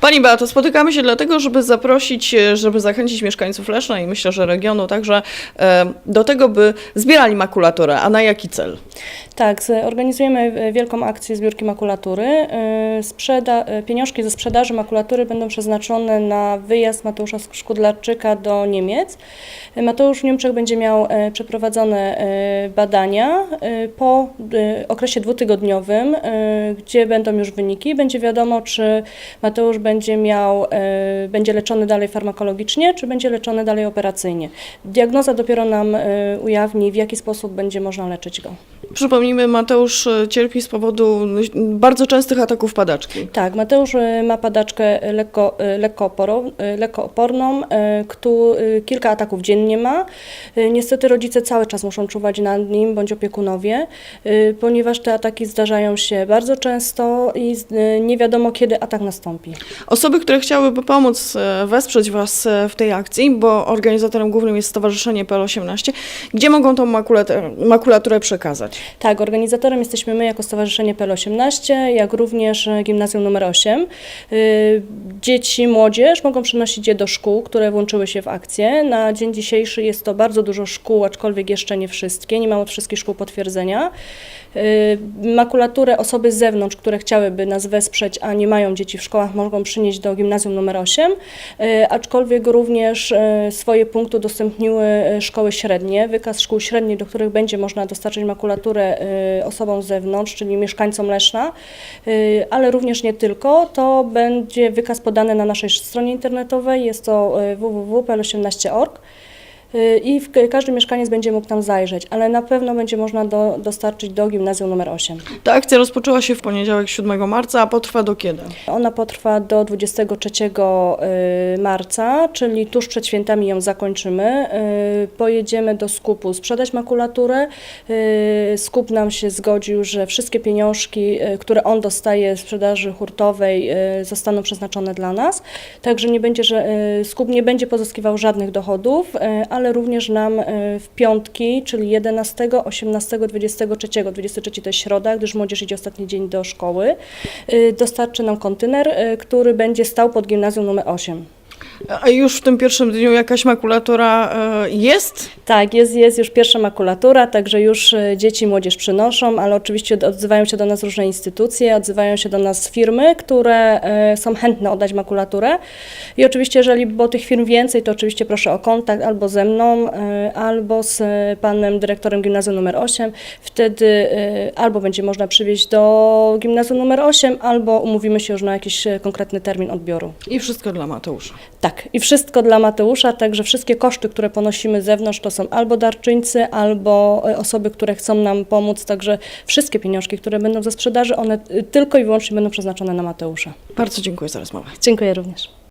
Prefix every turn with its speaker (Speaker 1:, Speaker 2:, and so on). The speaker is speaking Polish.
Speaker 1: Pani Beato, spotykamy się dlatego, żeby zaprosić, e, żeby zachęcić mieszkańców Leszna i myślę, że regionu także e, do tego, by zbierali makulaturę. A na jaki cel?
Speaker 2: Tak, organizujemy wielką akcję zbiórki makulatury. E, Sprzeda, pieniążki ze sprzedaży makulatury będą przeznaczone na wyjazd Mateusza Szkudlarczyka do Niemiec. Mateusz w Niemczech będzie miał przeprowadzone badania po okresie dwutygodniowym, gdzie będą już wyniki. Będzie wiadomo, czy Mateusz będzie miał, e, będzie leczony dalej farmakologicznie, czy będzie leczony dalej operacyjnie. Diagnoza dopiero nam e, ujawni, w jaki sposób będzie można leczyć go.
Speaker 1: Przypomnijmy, Mateusz e, cierpi z powodu bardzo częstych ataków padaczki.
Speaker 2: Tak, Mateusz ma padaczkę lekko, y, lekkooporą, y, lekkooporną, y, któ- y, kilka ataków dziennie ma. Niestety rodzice cały czas muszą czuwać nad nim, bądź opiekunowie, ponieważ te ataki zdarzają się bardzo często i nie wiadomo, kiedy atak nastąpi.
Speaker 1: Osoby, które chciałyby pomóc, e, wesprzeć Was e, w tej akcji, bo organizatorem głównym jest Stowarzyszenie PL18, gdzie mogą tą makulaturę, makulaturę przekazać?
Speaker 2: Tak, organizatorem jesteśmy my jako Stowarzyszenie PL18, jak również Gimnazjum nr 8. Y, Dzieci, młodzież mogą przynosić je do szkół, które włączyły się w akcję. Na dzień dzisiejszy jest to bardzo dużo szkół, aczkolwiek jeszcze nie wszystkie, nie mam od wszystkich szkół potwierdzenia. Y, Makulaturę osoby z zewnątrz, które chciałyby nas wesprzeć, a nie mają dzieci w szkołach, mogą przynieść do Gimnazjum nr 8, y, aczkolwiek również y, swoje punkty udostępniły y, szkoły średnie. Wykaz szkół średnich, do których będzie można dostarczyć makulaturę osobom z zewnątrz, czyli mieszkańcom Leszna, ale również nie tylko. To będzie wykaz podany na naszej stronie internetowej, jest to y, www.pl18.org. Y, I każdy mieszkaniec będzie mógł tam zajrzeć, ale na pewno będzie można do, dostarczyć do gimnazjum nr 8.
Speaker 1: Ta akcja rozpoczęła się w poniedziałek 7 marca, a potrwa do kiedy?
Speaker 2: Ona potrwa do 23 y, marca, czyli tuż przed świętami ją zakończymy. Y, Pojedziemy do skupu sprzedać makulaturę. Skup nam się zgodził, że wszystkie pieniążki, które on dostaje z sprzedaży hurtowej, zostaną przeznaczone dla nas. Także nie będzie, że skup nie będzie pozyskiwał żadnych dochodów, y, ale również nam y, w piątki, czyli 11, 18, 23, 23 to jest środa, gdyż młodzież idzie ostatni dzień do szkoły, y, dostarczy nam kontener, y, który będzie stał pod gimnazjum numer 8.
Speaker 1: A już w tym pierwszym dniu jakaś makulatura e, jest?
Speaker 2: Tak, jest, jest już pierwsza makulatura, także już y, dzieci i młodzież przynoszą, ale oczywiście od- odzywają się do nas różne instytucje, odzywają się do nas firmy, które y, są chętne oddać makulaturę. I oczywiście, jeżeli było tych firm więcej, to oczywiście proszę o kontakt albo ze mną, albo z panem dyrektorem gimnazjum numer 8. Wtedy albo będzie można przywieźć do gimnazjum numer 8, albo umówimy się już na jakiś konkretny termin odbioru.
Speaker 1: I wszystko dla Mateusza.
Speaker 2: Tak, i wszystko dla Mateusza, także wszystkie koszty, które ponosimy z zewnątrz, to są albo darczyńcy, albo e, osoby, które chcą nam pomóc, także wszystkie pieniążki, które będą ze sprzedaży, one y, tylko i wyłącznie będą przeznaczone na Mateusza.
Speaker 1: Bardzo dziękuję za rozmowę.
Speaker 2: Dziękuję również.